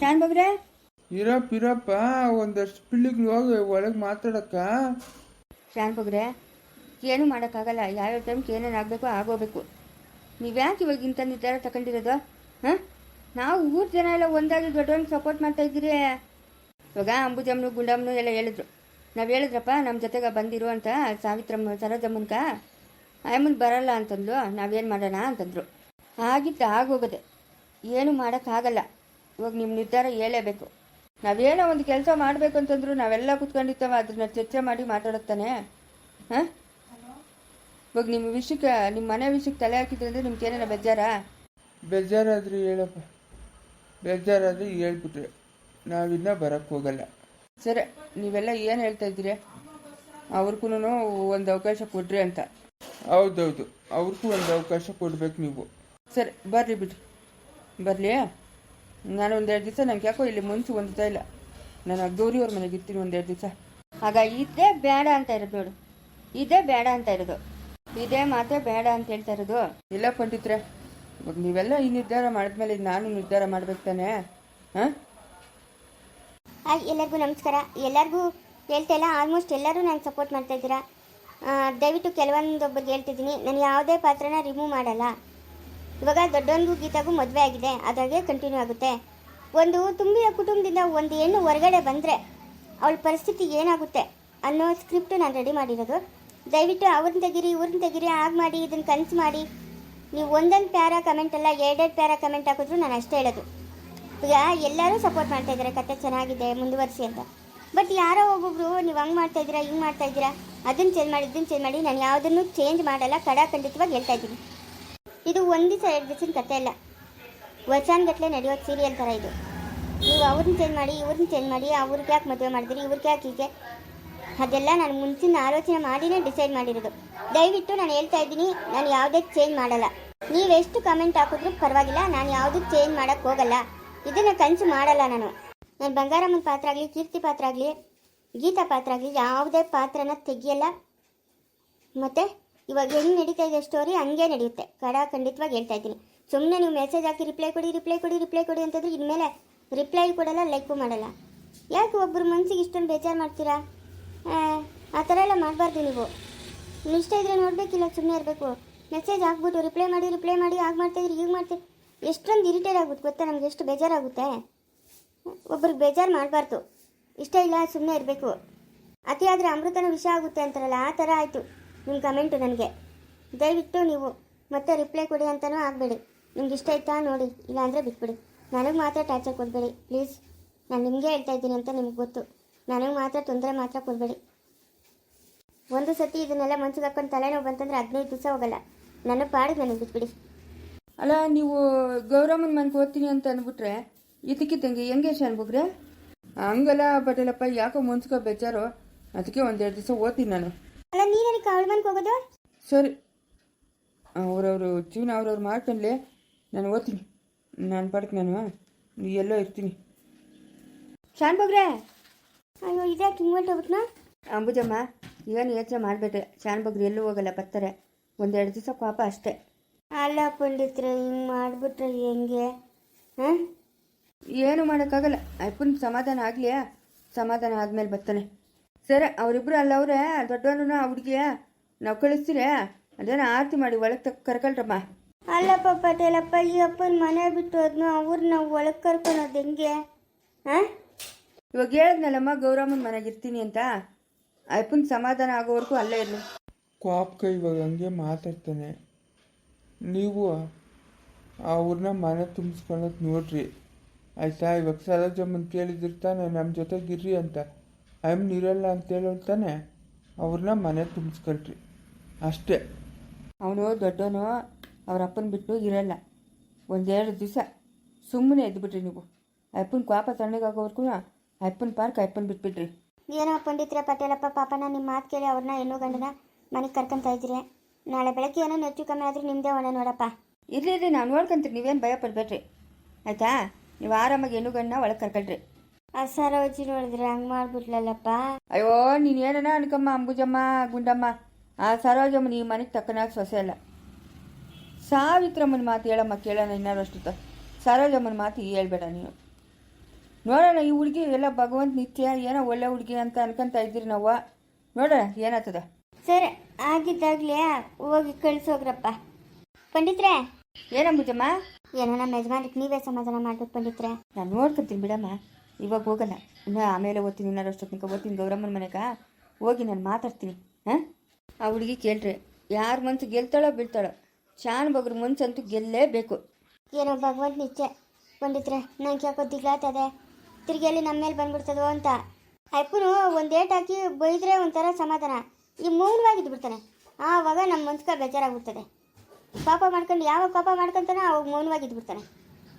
ಶಾನ್ ಬಾಬ್ರೆ ಇರಪ್ಪ ಇರಪ್ಪ ಒಂದಷ್ಟು ಪಿಳ್ಳಿಗಳು ಹೋಗಿ ಒಳಗೆ ಮಾತಾಡಕ್ಕ. ಶಾನ್ ಬಗ್ರೆ ಏನು ಮಾಡೋಕ್ಕಾಗಲ್ಲ. ಯಾವ್ಯಾವ ಟೈಮ್ಗೆ ಏನೇನು ಆಗಬೇಕು ಆಗೋಬೇಕು. ನೀವು ಯಾಕೆ ಇವಾಗ ಇಂಥ ನಿರ್ಧಾರ ತಗೊಂಡಿರೋದು ಹಾಂ? ನಾವು ಊರು ಜನ ಎಲ್ಲ ಒಂದಾಗಿ ದೊಡ್ಡವನಿಗೆ ಸಪೋರ್ಟ್ ಮಾಡ್ತಾ ಇದ್ದೀರಿ. ಇವಾಗ ಅಂಬುಜಮ್ಮನು ಗುಂಡಮ್ಮನು ಎಲ್ಲ ಹೇಳಿದ್ರು. ನಾವು ಹೇಳಿದ್ರಪ್ಪ ನಮ್ಮ ಜೊತೆಗೆ ಬಂದಿರು ಅಂತ ಸಾವಿತ್ರಮ್ಮ ಸರೋಜಮ್ಮನ್ಕ ಆಯಮ್ಮನ್ ಬರಲ್ಲ ಅಂತಂದ್ಲು. ನಾವೇನು ಮಾಡೋಣ ಅಂತಂದ್ರು. ಆಗಿತ್ತು ಆಗೋಗದೆ ಏನು ಮಾಡೋಕ್ಕಾಗಲ್ಲ. ಇವಾಗ ನಿಮ್ಮ ನಿರ್ಧಾರ ಹೇಳೇಬೇಕು. ನಾವೇನೋ ಒಂದು ಕೆಲಸ ಮಾಡಬೇಕು ಅಂತಂದ್ರು ನಾವೆಲ್ಲ ಕುತ್ಕೊಂಡಿರ್ತೇವೆ ಅದನ್ನ ಚರ್ಚೆ ಮಾಡಿ ಮಾತಾಡುತ್ತಾನೆ ಹಾಂ? ಇವಾಗ ನಿಮ್ಮ ವಿಷಯಕ್ಕೆ ನಿಮ್ಮ ಮನೆ ವಿಷಯಕ್ಕೆ ತಲೆ ಹಾಕಿದ್ರೆ ಅಂದರೆ ನಿಮ್ಗೆ ಏನೇನ ಬೇಜಾರಾ? ಬೇಜಾರಾದ್ರೆ ಹೇಳಪ್ಪ. ಬೇಜಾರಾದ್ರೆ ಹೇಳ್ಬಿಟ್ರೆ ನಾವಿನ್ನ ಬರಕ್ಕೆ ಹೋಗಲ್ಲ. ಸರಿ ನೀವೆಲ್ಲ ಏನು ಹೇಳ್ತಾ ಇದ್ದೀರಿ? ಅವ್ರಿಗೂ ಒಂದು ಅವಕಾಶ ಕೊಡ್ರಿ ಅಂತ. ಹೌದೌದು. ಅವ್ರಿಗೂ ಒಂದು ಅವಕಾಶ ಕೊಡ್ಬೇಕು ನೀವು. ಸರಿ ಬರ್ರಿ ಬಿಡ್ರಿ. ಬರಲಿ ನಾನು ಒಂದೆರಡು ದಿವಸ ನಂಗೆ ಯಾಕೋ ಇಲ್ಲಿ ಮುಂಚೆ ಹೊಂದುತ್ತಾ ಇಲ್ಲ. ನಾನು ಗೌರಿಯವ್ರ ಮನೆಗೆ ಇರ್ತೀನಿ ಒಂದೆರಡು ದಿವಸ. ಆಗ ಇದೇ ಬೇಡ ಅಂತ ಇರೋದು ನೋಡು. ಇದೇ ಬೇಡ ಅಂತ ಇರೋದು. ಇದೇ ಮಾತೇ ಬೇಡ ಅಂತ ಹೇಳ್ತಾ ಇರೋದು. ಇಲ್ಲ ಪಂಡಿತ್ರೆ ಇವಾಗ ನೀವೆಲ್ಲ ಈ ನಿರ್ಧಾರ ಮಾಡಿದ್ಮೇಲೆ ಇದ್ ನಾನು ನಿರ್ಧಾರ ಮಾಡ್ಬೇಕು ತಾನೇ? ಹಾಂ? ಹಾಯ್ ಎಲ್ಲರಿಗೂ ನಮಸ್ಕಾರ. ಎಲ್ಲರಿಗೂ ಹೇಳ್ತಾ ಇಲ್ಲ ಆಲ್ಮೋಸ್ಟ್ ಎಲ್ಲರೂ ನಾನು ಸಪೋರ್ಟ್ ಮಾಡ್ತಾ ಇದ್ದೀರಾ. ದಯವಿಟ್ಟು ಕೆಲವೊಂದೊಬ್ಬರಿಗೆ ಹೇಳ್ತಿದ್ದೀನಿ. ನಾನು ಯಾವುದೇ ಪಾತ್ರನ ರಿಮೂವ್ ಮಾಡಲ್ಲ. ಇವಾಗ ದೊಡ್ಡೊಂದು ಗೀತಾಗೂ ಮದುವೆ ಆಗಿದೆ. ಅದಾಗೆ ಕಂಟಿನ್ಯೂ ಆಗುತ್ತೆ. ಒಂದು ತುಂಬಿಯ ಕುಟುಂಬದಿಂದ ಒಂದು ಹೆಣ್ಣು ಹೊರಗಡೆ ಬಂದರೆ ಅವಳ ಪರಿಸ್ಥಿತಿ ಏನಾಗುತ್ತೆ ಅನ್ನೋ ಸ್ಕ್ರಿಪ್ಟ್ ನಾನು ರೆಡಿ ಮಾಡಿರೋದು. ದಯವಿಟ್ಟು ಅವ್ರನ್ನ ತೆಗಿರಿ, ಇವ್ರನ್ನ ತೆಗಿರಿ, ಹಾಗೆ ಮಾಡಿ ಇದನ್ನು ಕನ್ಸು ಮಾಡಿ. ನೀವು ಒಂದೊಂದು ಪ್ಯಾರ ಕಮೆಂಟ್ ಅಲ್ಲ, ಎರಡೆರಡು ಪ್ಯಾರ ಕಮೆಂಟ್ ಹಾಕಿದ್ರು ನಾನು ಅಷ್ಟೇ ಹೇಳೋದು. ಈಗ ಎಲ್ಲರೂ ಸಪೋರ್ಟ್ ಮಾಡ್ತಾ ಇದ್ದಾರೆ, ಕತೆ ಚೆನ್ನಾಗಿದೆ, ಮುಂದುವರಿಸಿ ಅಂತ. ಬಟ್ ಯಾರೋ ಒಬ್ಬೊಬ್ರು, ನೀವು ಹಂಗೆ ಮಾಡ್ತಾ ಇದ್ದೀರಾ, ಹಿಂಗೆ ಮಾಡ್ತಾ ಇದ್ದೀರಾ ಅದನ್ನು ಚೇಂಜ್ ಮಾಡಿ ಇದನ್ನು ಚೇಂಜ್ ಮಾಡಿ, ನಾನು ಯಾವುದನ್ನು ಚೇಂಜ್ ಮಾಡಲ್ಲ ಖಂಡಿತವಾಗಿ ಹೇಳ್ತಾ ಇದ್ದೀನಿ. ಇದು ಒಂದು ದಿವಸ ಎರಡು ದಿವಸದ ಕತೆ ಅಲ್ಲ ವರ್ಷಾನ್ಗಟ್ಲೆ ನಡೆಯೋ ಸೀರಿಯಲ್ ಥರ ಇದು. ನೀವು ಅವ್ರನ್ನ ಚೇಂಜ್ ಮಾಡಿ ಇವ್ರನ್ನ ಚೇಂಜ್ ಮಾಡಿ, ಅವ್ರಿಗೆ ಯಾಕೆ ಮದುವೆ ಮಾಡಿದ್ರಿ ಇವ್ರಿಗೆ ಯಾಕೆ ಹೀಗೆ? ಅದೆಲ್ಲ ನಾನು ಮುಂಚಿನ ಆಲೋಚನೆ ಮಾಡಿನೇ ಡಿಸೈಡ್ ಮಾಡಿರೋದು. ದಯವಿಟ್ಟು ನಾನು ಹೇಳ್ತಾ ಇದ್ದೀನಿ, ನಾನು ಯಾವುದೇ ಚೇಂಜ್ ಮಾಡಲ್ಲ. ನೀವೆಷ್ಟು ಕಮೆಂಟ್ ಹಾಕಿದ್ರು ಪರವಾಗಿಲ್ಲ, ನಾನು ಯಾವುದೂ ಚೇಂಜ್ ಮಾಡೋಕ್ಕೆ ಹೋಗಲ್ಲ. ಇದನ್ನು ಕನಸು ಮಾಡಲ್ಲ ನಾನು. ನಾನು ಬಂಗಾರಮ್ಮನ ಪಾತ್ರ ಆಗಲಿ, ಕೀರ್ತಿ ಪಾತ್ರ ಆಗಲಿ, ಗೀತಾ ಪಾತ್ರ ಆಗಲಿ, ಯಾವುದೇ ಪಾತ್ರನ ತೆಗಿಯಲ್ಲ. ಮತ್ತು ಇವಾಗ ಹೆಂಗೆ ನಡೀತಾ ಇದೆ ಸ್ಟೋರಿ ಹಂಗೆ ನಡೆಯುತ್ತೆ. ಕಡ ಖಂಡಿತವಾಗಿ ಹೇಳ್ತಾ ಇದ್ದೀನಿ. ಸುಮ್ಮನೆ ನೀವು ಮೆಸೇಜ್ ಹಾಕಿ ರಿಪ್ಲೈ ಕೊಡಿ ರಿಪ್ಲೈ ಕೊಡಿ ರಿಪ್ಲೈ ಕೊಡಿ ಅಂತಂದ್ರೆ ಇನ್ಮೇಲೆ ರಿಪ್ಲೈ ಕೊಡಲ್ಲ ಲೈಕು ಮಾಡಲ್ಲ. ಯಾಕೆ ಒಬ್ಬರು ಮನಸ್ಸಿಗೆ ಇಷ್ಟೊಂದು ಬೇಜಾರು ಮಾಡ್ತೀರಾ? ಆ, ಥರ ಎಲ್ಲ ಮಾಡಬಾರ್ದು ನೀವು. ಇಷ್ಟ ಇದ್ರೆ ನೋಡಬೇಕಿಲ್ಲ ಸುಮ್ಮನೆ ಇರಬೇಕು. ಮೆಸೇಜ್ ಹಾಕ್ಬಿಟ್ಟು ರಿಪ್ಲೈ ಮಾಡಿ ರಿಪ್ಲೈ ಮಾಡಿ ಆಗ ಮಾಡ್ತಾಯಿದ್ರಿ ಹೀಗೆ ಮಾಡ್ತೀವಿ ಎಷ್ಟೊಂದು ಇರಿಟೇಟ್ ಆಗುತ್ತೆ ಗೊತ್ತಾ ನಮ್ಗೆ ಎಷ್ಟು ಬೇಜಾರಾಗುತ್ತೆ? ಒಬ್ರಿಗೆ ಬೇಜಾರು ಮಾಡಬಾರ್ದು. ಇಷ್ಟ ಇಲ್ಲ ಸುಮ್ಮನೆ ಇರಬೇಕು. ಅತಿಯಾದರೆ ಅಮೃತನ ವಿಷ ಆಗುತ್ತೆ ಅಂತಾರಲ್ಲ ಆ ಥರ ಆಯಿತು. ನಿಮ್ಮ ಕಮೆಂಟು ನನಗೆ. ದಯವಿಟ್ಟು ನೀವು ಮತ್ತೆ ರಿಪ್ಲೈ ಕೊಡಿ ಅಂತಲೂ ಆಗಬೇಡಿ. ನಿಮ್ಗೆ ಇಷ್ಟ ಆಯ್ತಾ ನೋಡಿ ಇಲ್ಲಾಂದರೆ ಬಿಟ್ಬಿಡಿ. ನನಗೆ ಮಾತ್ರ ಟಾರ್ಚರ್ ಕೊಡಬೇಡಿ ಪ್ಲೀಸ್ ನಾನು ನಿಮಗೆ ಹೇಳ್ತಾ ಇದ್ದೀನಿ ಅಂತ ನಿಮ್ಗೆ ಗೊತ್ತು. ನನಗೆ ಮಾತ್ರ ತೊಂದರೆ ಮಾತ್ರ ಕೊಡಬೇಡಿ. ಒಂದು ಸತಿ ಇದನ್ನೆಲ್ಲ ಮನ್ಸಿಗೆ ಹಾಕೊಂಡು ತಲೆನೋವು ಬಂತಂದ್ರೆ ಹದಿನೈದು ದಿವಸ ಹೋಗಲ್ಲ. ನನ್ನ ಪಾಡಿಗೆ ನನಗೆ ಬಿಟ್ಬಿಡಿ. ಅಲ್ಲ, ನೀವು ಗೌರಮ್ಮನ ಮನೆಗೆ ಓದ್ತೀನಿ ಅಂತ ಅಂದ್ಬಿಟ್ರೆ ಇದಕ್ಕಿದ್ದಂಗೆ ಹೆಂಗೆ ಶಾನ್ ಬಗ್ರೆ ಹಂಗಲ್ಲ ಪಟೇಲಪ್ಪ, ಯಾಕೋ ಮುಂಚ್ಕೋ ಬೇಜಾರು. ಅದಕ್ಕೆ ಒಂದೆರಡು ದಿವಸ ಓದ್ತೀನಿ ನಾನು. ಅಲ್ಲ ನೀನೇ ಅವಳ ಮನೆಗೆ ಹೋಗೋದು? ಸರಿ. ಅವ್ರವ್ರ ಜೀವನ ಅವ್ರವ್ರು ಮಾಡ್ಕೊಂಡ್ಲೆ. ನಾನು ಓದ್ತೀನಿ. ನಾನು ಬರ್ತೀನಿ ನಾನು ಎಲ್ಲೋ ಇರ್ತೀನಿ. ಶಾನ್ ಬಗ್ರೆ ಅಯ್ಯೋ ಇದ್ಯಾಕೆ ಹಿಂಗೆ ನಾ ಅಂಬುಜಮ್ಮ ಏನು ಯೋಚನೆ ಮಾಡಬೇಡ್ರಿ ಶಾನ್ ಬಗ್ರಿ ಎಲ್ಲೂ ಹೋಗಲ್ಲ ಬರ್ತಾರೆ. ಒಂದೆರಡು ದಿವಸ ಪಾಪ ಅಷ್ಟೇ. ಅಲ್ಲ ಪಂಡಿತ್ರೆ ಹಿಂಗೆ ಮಾಡಿಬಿಟ್ರೆ ಹೆಂಗೆ? ಹಾಂ ಏನು ಮಾಡೋಕ್ಕಾಗಲ್ಲ. ಅಪ್ಪನ ಸಮಾಧಾನ ಆಗಲಿಯಾ ಸಮಾಧಾನ ಆದಮೇಲೆ ಬರ್ತಾನೆ. ಸರಿ ಅವರಿಬ್ಬರು ಅಲ್ಲವ್ರೆ ದೊಡ್ಡವನು ಆ ಹುಡುಗಿಯ ನಾವು ಕಳಿಸ್ತೀರಾ. ಅದೇನೋ ಆರತಿ ಮಾಡಿ ಒಳಗೆ ತಕ್ಕ ಕರ್ಕೊಳ್ರಮ್ಮ. ಅಲ್ಲಪ್ಪ ಪಟೇಲಪ್ಪ ಈ ಅಪ್ಪನ ಮನೆ ಬಿಟ್ಟು ಹೋದ್ನು ನಾವು ಒಳಗೆ ಕರ್ಕೊಳೋದು ಹೆಂಗೆ? ಹಾಂ ಇವಾಗ ಹೇಳಿದ್ನಲ್ಲಮ್ಮ ಗೌರಮ್ಮನ ಮನೆಗೆ ಇರ್ತೀನಿ ಅಂತ. ಅಪ್ಪನ ಸಮಾಧಾನ ಆಗೋವರೆಗೂ ಅಲ್ಲೇ ಇರಲಿ. ಕಾಪ್ಕ ಇವಾಗ ಹಂಗೆ ಮಾತಾಡ್ತಾನೆ. ನೀವು ಅವ್ರನ್ನ ಮನೆ ತುಂಬಿಸ್ಕೊಳ್ಳೋದು ನೋಡ್ರಿ. ಆಯ್ತಾ? ಇವಾಗ ಸರೋಜಮ್ಮನ್ ಕೇಳಿದಿರ್ತಾನೆ ನಮ್ಮ ಜೊತೆಗಿರ್ರಿ ಅಂತ. ಅಮ್ಮನ್ ಇರಲ್ಲ ಅಂತ ತಾನೆ ಅವ್ರನ್ನ ಮನೆ ತುಂಬಿಸ್ಕೊಳ್ರಿ ಅಷ್ಟೇ. ಅವನು ದೊಡ್ಡವನು ಅವ್ರ ಅಪ್ಪನ ಬಿಟ್ಟು ಇರಲ್ಲ. ಒಂದೆರಡು ದಿವಸ ಸುಮ್ಮನೆ ಎದ್ಬಿಟ್ರಿ ನೀವು. ಅಪ್ಪನ ಪಾಪ ತಣ್ಣಗಾಗೋವರೆಗೂ ಅಪ್ಪನ ಪಾರ್ಕ್ ಅಪ್ಪನ ಬಿಟ್ಬಿಟ್ರಿ ಏನೋ ಪಂಡಿತ್ರ ಪಟೇಲಪ್ಪ ಪಾಪನ ನಿಮ್ಮ ಮಾತು ಕೇಳಿ ಅವ್ರನ್ನ ಹೆಣ್ಣು ಗಂಡನ ಮನೆಗೆ ಕರ್ಕೊಂತ ಇದ್ರಿ ನಾಳೆ ಬೆಳಗ್ಗೆ ಏನೋ ಹೆಚ್ಚು ಕಮ್ಮಿ ಆದ್ರೆ ನಿಮ್ಮದೇ ಒಣ ನೋಡಪ್ಪ. ಇರ್ಲಿ ಇರ್ಲಿ ನಾನು ನೋಡ್ಕೊಂತೀರಿ ನೀವೇನು ಭಯ ಪಡ್ಬೇಡ್ರಿ. ಆಯ್ತಾ? ನೀವು ಆರಾಮಾಗಿ ಹೆಣ್ಣು ಗಂಡನ ಒಳಗೆ ಕರ್ಕೊಳ್ರಿ. ಆ ಸರೋಜಿ ನೋಡಿದ್ರೆ ಹಂಗೆ ಮಾಡ್ಬಿಟ್ಲಲ್ಲಪ್ಪ. ಅಯ್ಯೋ ನೀನು ಏನನ ಅನ್ಕಮ್ಮ ಅಂಬುಜಮ್ಮ ಗುಂಡಮ್ಮ. ಆ ಸರೋಜಮ್ಮ ನೀ ಮನೆಗೆ ತಕ್ಕನಾಗ ಸೊಸೆ ಅಲ್ಲ. ಸಾವಿತ್ರಮ್ಮನ ಮಾತು ಹೇಳಮ್ಮ ಕೇಳೋಣ ಇನ್ನಾರು ಅಷ್ಟು ಸರೋಜಮ್ಮನ ಮಾತು ಹೇಳ್ಬೇಡ ನೀನು ನೋಡೋಣ ಈ ಹುಡುಗಿ ಎಲ್ಲ ಭಗವಂತ ನಿತ್ಯ ಏನೋ ಒಳ್ಳೆ ಹುಡುಗಿ ಅಂತ ಅನ್ಕೊಂತ ಇದ್ದೀರಿ ನಾವು. ನೋಡೋಣ ಏನಾಗ್ತದ? ಸರ್ ಆಗಿದ್ದಾಗ್ಲೇ ಹೋಗಿ ಕಳ್ಸೋಗ್ರಪ್ಪ. ಪಂಡಿತ್ರೆ? ಏನಂಬುಜಮ್ಮ ಏನೋ ನಮ್ಮ ಯಜಮಾನ್ರಿಗೆ ನೀವೇ ಸಮಾಧಾನ ಮಾಡ್ಬೇಕು ಪಂಡಿತ್ರೆ. ನಾನು ನೋಡ್ಕೊತೀನಿ ಬಿಡಮ್ಮ. ಇವಾಗ ಹೋಗಲ್ಲ. ಇನ್ನು ಆಮೇಲೆ ಓದ್ತೀನಿ ಇನ್ನೂ ಅಷ್ಟೊತ್ತಿನ ಓದ್ತೀನಿ. ಗೌರಮ್ಮನ ಮನೆಗ ಹೋಗಿ ನಾನು ಮಾತಾಡ್ತೀನಿ, ಹಾಂ? ಆ ಹುಡುಗಿ ಕೇಳ್ರಿ, ಯಾರ ಮನ್ಸು ಗೆಲ್ತಾಳೋ ಬೀಳ್ತಾಳೋ ಶಾನ್ ಬಗ್ರ ಮನ್ಸಂತೂ ಗೆಲ್ಲೇಬೇಕು. ಏನೋ ಭಗವಂತ ನಿಚ್ಚೆ ಪಂಡಿತ್ರೆ ನಂಗೆ ಯಾಕೋ ದಿಗ್ಲಾತದೆ ತಿರುಗಿಯಲ್ಲಿ ನಮ್ಮ ಮೇಲೆ ಬಂದ್ಬಿಡ್ತದೋ ಅಂತ. ಅಪ್ಪನು ಒಂದು ಏಟ್ ಹಾಕಿ ಬೈದ್ರೆ ಒಂಥರ ಸಮಾಧಾನ. ಈ ಮೌನವಾಗಿದ್ದು ಬಿಡ್ತಾನೆ. ಆವಾಗ ನಮ್ಮ ಮನ್ಸ್ಕ ಬೇಜಾರಾಗ್ಬಿಡ್ತದೆ. ಪಾಪ ಮಾಡ್ಕೊಂಡು, ಯಾವಾಗ ಪಾಪ ಮಾಡ್ಕೊಂತಾನೆ ಅವಾಗ ಮೌನವಾಗಿದ್ದು ಬಿಡ್ತಾನೆ.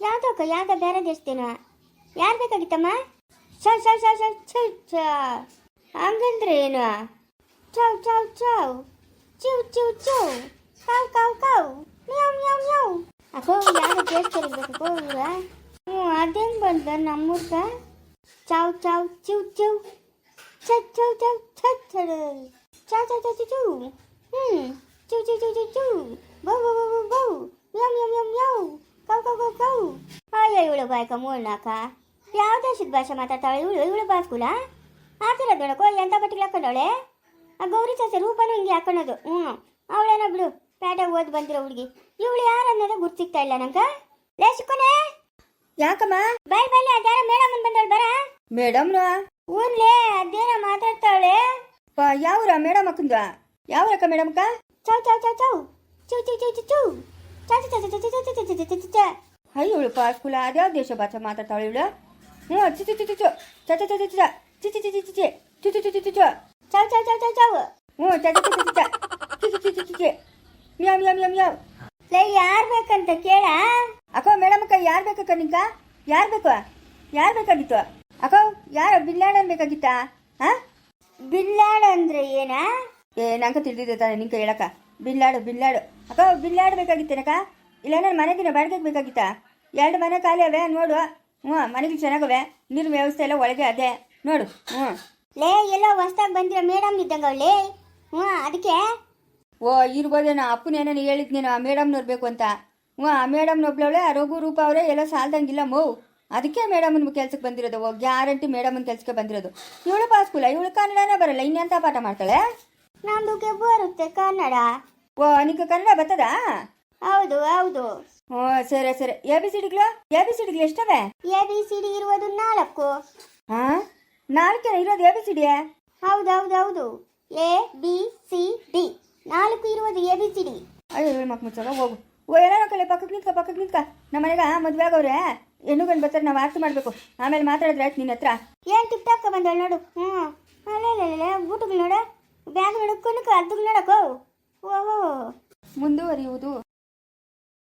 ಯಾವ್ದಕ್ಕ ಯಾವ್ದ ಬೇರೆ ದೇಶದೇನ ಯಾರು ಬೇಕಾಗಿತ್ತಮ್ಮ ಶ ಶ ಶ ಶ ಛ ಛ ಹಂಗಂದ್ರೆ ಏನು? ಚಾವ್ ಚಾವ್ ಚಾವ್ ಚಿವ್ ಚಿವ್ ಚಿವ್. ಕಾವ್ ಕಾವ್ ಕಾವ್ ಮ್ಯಾವ್ ಮ್ಯಾವ್ ಮ್ಯಾವ್. ಅಕ್ಕೋ ಯಾರು ಕೇಳ್ತಿರ್ಬೇಕು ಇವ್ರ. ಹ್ಞೂ, ಅದೇನು ಬಂದ ನಮ್ಮೂರ್ಗ? ಚಾವ್ ಚಾವ್, ಚಿವ್ ಚಿವ್. ಛ ಛವ್ ಛವ್ ಛ ಛ ಚಾವ್ ಚಾವ್ ಚಾವ್, ಚಿವ್. ಹ್ಞೂ. ಚಿವ್ ಚಿವ್ ಚಿವ್ ಚಿವ್ ಚಿವ್. ಬೌ ಬೌ ಬೌ ಬೌ ಬೌ. ಮ್ಯಾವ್ ಮ್ಯಾವ್ ಮ್ಯಾವ್ ಮ್ಯಾವ್. ಕೌ ಕೌ ಕೌ ಕೌ ಅಯ್ಯೋ ಇವಳು ಬಾಯ್ಕ ಮೂರ್ನಾಕ ಯಾವ ದೇಶದ ಭಾಷೆ ಮಾತಾಡ್ತಾಳೆ? ಇವಳು ಇವಳು ಬಾಸ್ಕುಲ ಹಾಕಿರೋದು ನೋಡಕೋ ಎಂಥ ಬಟ್ಟೆಗಳು ಹಾಕೊಂಡವಳೆ? ಆ ಗೌರಿ ಸಸ್ಯ ರೂಪನೂ ಹಿಂಗೆ ಹಾಕೊಳ್ಳೋದು ಹ್ಞೂ. ಅವಳೇನೋ ಬಿಡು ಪೇಟೆಗೆ ಓದಿ ಬಂದಿರೋ ಹುಡುಗಿ. ಇವಳು ಯಾರು ಅನ್ನೋದು ಗುರ್ತು ಸಿಗ್ತಾ ಇಲ್ಲ ನಂಗೆ. ಲೇ ಯಾಕಮ್ಮ? ಬಾಯ್ ಬೈ ಅದ್ಯಾರ ಮೇಡಮ್ ಬಂದವಳು ಬರ? ಮೇಡಮ್ನ? ಊನ್ಲೇ ಅದೇನ ಮಾತಾಡ್ತಾವಳೆ ಯಾವ್ರ ಮೇಡಮ್ ಅಕ್ಕಂದ ಯಾವ್ರಕ್ಕ ಮೇಡಮ್ ಅಕ್ಕ ಚೌ ಚೌ ಚೌ ಚೌ ಚೌ ಚೌ ಚೌ ಚೌ ಅಯ್ಯ ಇವಳು ಪಾಸ್ಕುಲ ಅದ್ಯಾವ ದೇಶ ಭಾಷೆ ಮಾತಾಡ್ತಾವಳು ಇವಳು ಚಿ ಚಾ ಚಾ ಚಾ ಚಾ ಚಿ ಚಿ ಬೇಕಂತ ಕೇಳ ಅಕ್ಕೋ ಮೇಡಮ್ ಅಕ್ಕ ಯಾರು ಬೇಕಕ್ಕ ನಿಂಗ ಯಾರು ಬೇಕು ಯಾರು ಬೇಕಾಗಿತ್ತು ಅಕ್ಕ ಯಾರು ಬಿಲ್ಲಾಡ ಬೇಕಾಗಿತ್ತಾ ಹಾಂ ಬಿಲ್ಲಾಡ ಅಂದ್ರೆ ಏನಾ ಏ ನಂಗೆ ತಿಳಿದಿದೆ ತಾನೆ ನಿಂಗೆ ಹೇಳಕ್ಕ. ಬಿಲ್ಲಾಡು ಬಿಲ್ಲಾಡು. ಅಕ್ಕ ಬಿಲ್ಲಾಡು ಬೇಕಾಗಿತ್ತೇನಕ್ಕ ಇಲ್ಲ ನನ್ನ ಮನೆಗಿನ ಬಾಡಿಗೆ ಬೇಕಾಗಿತ್ತಾ? ಎರಡು ಮನೆ ಖಾಲಿ ಅವೆ ನೋಡು. ಹ್ಞೂ ಮನೆಗೆ ಚೆನ್ನಾಗವೆ. ನೀರು ವ್ಯವಸ್ಥೆ ಎಲ್ಲ ಒಳಗೆ ಅದೇ. ನೋಡು ಹ್ಞೂ. ಲೇ ಎಲ್ಲೋ ಹೊಸ್ದಾಗಿ ಬಂದಿರೋ ಮೇಡಮ್ ಇದ್ದಂಗ ಲೇ ಹ್ಞೂ ಅದಕ್ಕೆ? ಓ ಇರ್ಬೋದೇನೋ ಅಪ್ಪನೇನೇನು ಹೇಳಿದ್ನೇನೋ ಆ ಮೇಡಮ್ನವ್ರು ಬೇಕು ಅಂತ. ಹ್ಞೂ ಆ ಮೇಡಮ್ನೊಬ್ಳವಳೆ ಆ ರಘು ರೂಪ ಅವರೇ ಎಲ್ಲ ಸಾಲ್ದಂಗಿಲ್ಲ ಮೋವು ಅದಕ್ಕೆ ಮೇಡಮ್ನ ಕೆಲ್ಸಕ್ಕೆ ಬಂದಿರೋದು. ಓ ಗ್ಯಾರಂಟಿ ಮೇಡಮ್ನ ಕೆಲ್ಸಕ್ಕೆ ಬಂದಿರೋದು. ಇವಳು ಪಾಸ್ಕೂಲ ಇವಳು ಕನ್ನಡನೇ ಬರಲ್ಲ ಇನ್ನೆಂಥ ಪಾಠ ಮಾಡ್ತಾಳೆ? ನಮ್ದುಗೆ ಬರುತ್ತೆ ಕನ್ನಡ. ಓ ನಿಕ್ಕ ಕನ್ನಡ ಬರ್ತದಾ? ಹೌದು ಹೌದು. ಓ ಸರಿ ಸರಿ. ಎ ಬಿ ಸಿ ಡಿಗಳು ಎ ಬಿ ಸಿ ಸಿಡಿಗಳು ಎಷ್ಟವೆ? ಎ ಬಿ ಸಿ ಡಿ ಇರುವುದು ನಾಲ್ಕು. ಹಾ? ನಾಲ್ಕೇನ ಇರೋದು ಎ ಬಿ ಸಿ ಡಿ ಹೌದು ಹೌದು ಹೌದು. A B C D. ನಾಲ್ಕು ಇರುವುದು ಎ ಬಿ ಸಿ ಡಿ. ಅಯ್ಯೋ ಹೇಳಿ ಮಕ್ ಮುಚ್ಚಾಗ ಹೋಗು. ಓ ಎಲ್ಲಾರ ಕಲೆ ಪಕ್ಕಕ್ಕೆ ನಿಂತ್ಕ ಪಕ್ಕಕ್ಕೆ ನಿಂತ್ಕ. ನಮ್ಮ ಮನೆಗೆ ಮದುವೆ ಆಗವ್ರೆ ಹೆಣ್ಣು ಗಂಡು ಬರ್ತಾರೆ ನಾವು ಆರ್ತಿ ಮಾಡಬೇಕು. ಆಮೇಲೆ ಮಾತಾಡಿದ್ರೆ ಆಯ್ತು ನಿನ್ನ ಹತ್ರ. ಏನು ಟಿಪ್ ಟಾಕ್ ಬಂದಳು ನೋಡು. ಹ್ಞೂ ಅಲ್ಲೇ ಬೂಟುಗಳು ನೋಡು. ಬ್ಯಾಗ್ ನಡ್ಕೊಂಡು ಕಲ್ತುಗ್ ನಡಕೋ ಓಹೋ ಮುಂದುವರಿಯುವುದು